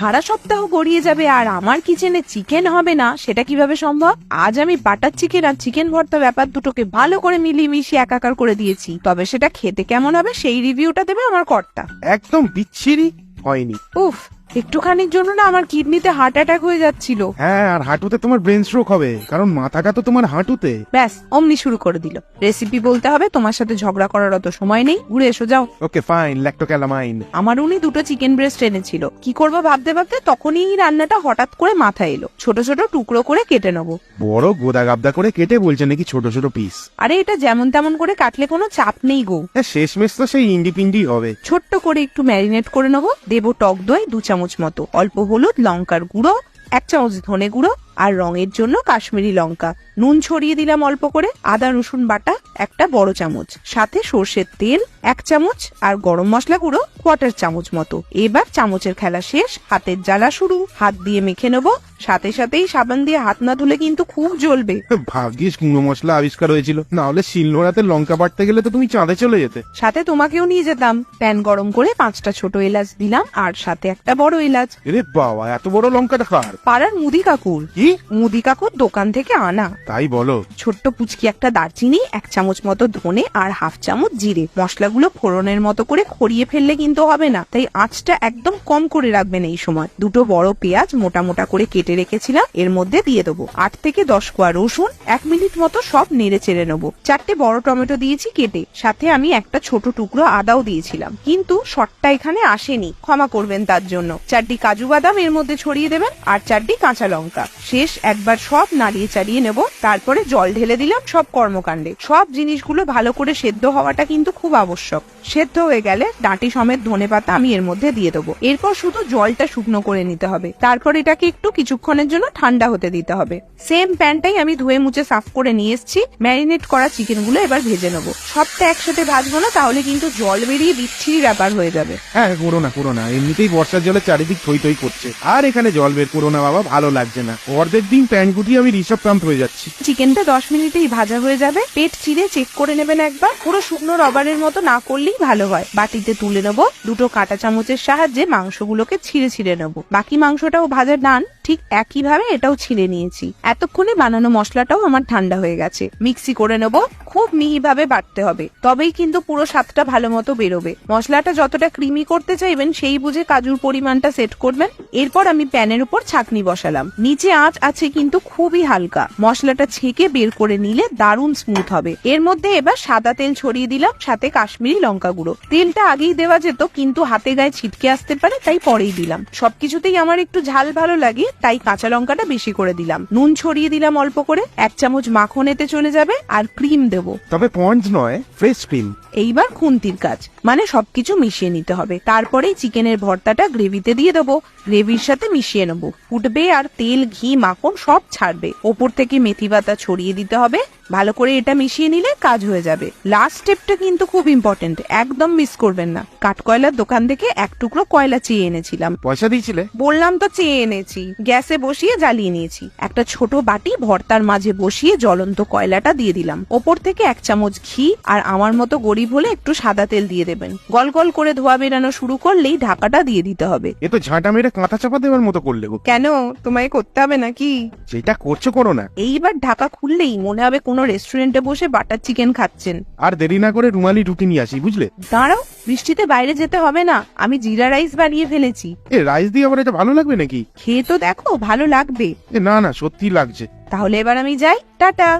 সারা সপ্তাহ গড়িয়ে যাবে আর আমার কিচেনে চিকেন হবে না সেটা কীভাবে সম্ভব? আজ আমি বাটার চিকেন আর চিকেন ভর্তা ব্যাপার দুটোকে ভালো করে মিলিয়ে মিশিয়ে একাকার করে দিয়েছি। তবে সেটা খেতে কেমন হবে সেই রিভিউটা দেবে আমার কর্তা। একদম বিচ্ছিরি হয়নি। উফ একটুখানির জন্য না আমার কিডনিতে হার্ট অ্যাটাক হয়ে যাচ্ছিল। হ্যাঁ আর হাঁটুতে তোমার ব্রেন স্ট্রোক হবে কারণ মাথাটা তো তোমার হাঁটুতে। ব্যাস অমনি শুরু করে দিল। রেসিপি বলতে হবে তোমার সাথে ঝগড়া করার অত সময় নেই ঘুরে এসো যাও। ওকে ফাইন ল্যাক্টোক্যালামাইন আমার উনি দুটো চিকেন ব্রেস্ট এনেছিল। কি করব ভাবতে ভাবতে তখনই এই রান্নাটা হঠাৎ করে মাথায় এলো। ছোট ছোট টুকরো করে কেটে নেব। বড় গোদা গাবদা করে কেটে বলছে নাকি ছোট ছোট পিস আরে এটা যেমন তেমন করে কাটলে কোনো চাপ নেই গো। হ্যাঁ শেষমেশ তো সেই ইন্ডিপিন্ডি হবে। ছোট্ট করে একটু ম্যারিনেট করে নেব দেবো টক দই দু চামচ মতো অল্প হলুদ, লঙ্কার গুঁড়ো, এক চামচ ধনে গুঁড়ো আর রঙের জন্য কাশ্মীরি লঙ্কা। নুন ছড়িয়ে দিলাম অল্প করে, আদা, রসুন বাটা, একটা বড় চামচ। সাথে সর্ষের তেল, এক চামচ আর গরম মশলা গুঁড়ো, কোয়ার্টার চামচ মতো। এবার চামচের খেলা শেষ, হাতের জ্বালা শুরু। হাত দিয়ে মেখে নেব। সাথে সাথেই সাবান দিয়ে হাত না ধুলে কিন্তু খুব জ্বলবে। ভাগ্যিস গুঁড়ো মশলা আবিষ্কার হয়েছিল। না হলে শিলনোড়াতে লঙ্কা বাটতে গেলে তো তুমি চাঁদে চলে যেতে। সাথে তোমাকেও নিয়ে যেতাম। প্যান গরম করে পাঁচটা ছোট এলাচ দিলাম আর সাথে একটা বড় এলাচ। রে বাবা এত বড় লঙ্কাটা খার পাড়ার মুদি কাকুর। কি? মুদি কাকুর দোকান থেকে আনা। তাই বলো। ছোট্ট পুচকি একটা দারচিনি এক চামচ মতো ধনে আর হাফ চামচ জিরে। মশলাগুলো ফোড়নের মতো করে খড়িয়ে ফেললে কিন্তু হবে না। তাই আঁচটা একদম কম করে রাখবেন এই সময়। দুটো বড় পেঁয়াজ মোটা মোটা করে কেটে রেখেছিলাম, এর মধ্যে দিয়ে দেবো আট থেকে দশ কোয়া রসুন, এক মিনিট মতো সব নেড়ে চেড়ে নেব। চারটে বড় টমেটো দিয়েছি কেটে, সাথে আমি একটা ছোট টুকরো আদাও দিয়েছিলাম। কিন্তু শটটা এখানে আসেনি, ক্ষমা করবেন তার জন্য। চারটি কাজু বাদাম এর মধ্যে ছড়িয়ে দেবেন আর চারটি কাঁচা লঙ্কা। শেষ একবার সব নাড়িয়ে চাড়িয়ে নেব, তারপরে জল ঢেলে দিলাম সব কর্মকাণ্ডে। সব জিনিসগুলো ভালো করে সেদ্ধ হওয়াটা কিন্তু খুব আবশ্যক। সেদ্ধ হয়ে গেলে ডাঁটি সমেত ধনে পাতা আমি এর মধ্যে দিয়ে দেবো। এরপর শুধু জলটা শুকনো করে নিতে হবে। তারপর এটাকে একটু কিছুক্ষণের জন্য ঠান্ডা হতে দিতে হবে। সেম প্যানটাই আমি ধুয়ে মুছে সাফ করে নিয়ে এসেছি। ম্যারিনেট করা চিকেনগুলো এবার ভেজে নেব। সবটা একসাথে ভাজবো না তাহলে কিন্তু জল বেরিয়ে বিচ্ছিরি ব্যাপার হয়ে যাবে। হ্যাঁ করো না করো না। এমনিতেই বর্ষার জলে চারিদিক থই থই করছে। আর এখানে জল বের করো না বাবা ভালো লাগছে না। অর্ধেক দিন প্যান গুটিয়ে আমি ঋষভ কান্ত হয়ে যাচ্ছি। চিকেনটা দশ মিনিটেই ভাজা হয়ে যাবে। পেট চিড়ে চেক করে নেবেন একবার। পুরো শুকনো রবারের মতো না করলেই ভালো হয়। বাটিতে তুলে নেব। দুটো কাঁটা চামচের সাহায্যে মাংসগুলোকে ছিঁড়ে ছিঁড়ে নেব। বাকি মাংসটাও ভাজা ডান ঠিক একইভাবে এটাও ছিঁড়ে নিয়েছি। এতক্ষণে বানানো মশলাটাও আমার ঠান্ডা হয়ে গেছে। মিক্সি করে নেব, খুব মিহিভাবে বাটতে হবে। তবেই কিন্তু পুরো স্বাদটা ভালো মতো বেরোবে। মশলাটা যতটা ক্রিমি করতে চাইবেন, সেই বুঝে কাজুর পরিমাণটা সেট করবেন। এরপর আমি প্যানের উপর ছাকনি বসালাম। নিচে আঁচ আছে কিন্তু খুবই হালকা। মশলাটা ছেঁকে বের করে নিলে দারুণ স্মুথ হবে। এর মধ্যে এবার সাদা তেল ছড়িয়ে দিলাম, সাথে কাশ্মীরি লঙ্কা গুঁড়ো। তেলটা আগেই দেওয়া যেত, কিন্তু হাতে গায়ে ছিটকে আসতে পারে, তাই পরেই দিলাম। সবকিছুতেই আমার একটু ঝাল ভালো লাগে, তাই কাঁচা লঙ্কাটা বেশি করে দিলাম। নুন ছড়িয়ে দিলাম অল্প করে এক চামচ মাখন এতে চলে যাবে আর ক্রিম দেব। তবে পঞ্চ নয় ফ্রেশ ক্রিম। এইবার খুন্তির কাজ মানে সবকিছু মিশিয়ে নিতে হবে। তারপরেই চিকেনের ভর্তাটা গ্রেভিতে দিয়ে দেবো। গ্রেভির সাথে মিশিয়ে নেব। ফুটবে আর তেল ঘি মাখন সব ছাড়বে। ওপর থেকে মেথি পাতা ছড়িয়ে দিতে হবে। ভালো করে এটা মিশিয়ে নিলে কাজ হয়ে যাবে। লাস্ট স্টেপটা কিন্তু খুব ইম্পর্টেন্ট একদম মিস করবেন না। কাঠকয়লার দোকান থেকে এক টুকরো কয়লা চেয়ে এনেছিলাম। পয়সা দিয়েছিলে? বললাম তো চেয়ে এনেছি গ্যাসে বসিয়ে জ্বালিয়ে নিয়েছি। একটা ছোট বাটি ভর্তার মাঝে বসিয়ে জ্বলন্ত কয়লাটা দিয়ে দিলাম। ওপর থেকে এক চামচ ঘি আর আমার মতো গরিব হলে একটু সাদা তেল দিয়ে দেবেন। গল গল করে ধোয়া বেরানো শুরু করলেই ঢাকাটা দিয়ে দিতে হবে। এ তো ঝাঁটা মেরে কাঁথা চাপা দেওয়ার মতো করলে গো। কেন? তোমায় করতে হবে নাকি? যেটা করছ করো না। এইবার ঢাকা খুললেই মনে হবে কোনো রেস্টুরেন্টে বসে বাটার চিকেন খাচ্ছেন। আর দেরি না করে রুমালি রুটি নিয়ে আসি বুঝলে? দাঁড়াও বৃষ্টিতে বাইরে যেতে হবে না আমি জিরা রাইস বানিয়ে ফেলেছি। এ রাইস দিয়ে আবার এটা ভালো লাগবে নাকি? খেয়ে তো দেখো ভালো লাগবে। এ না না সত্যি লাগছে। তাহলে এবার আমি যাই টাটা।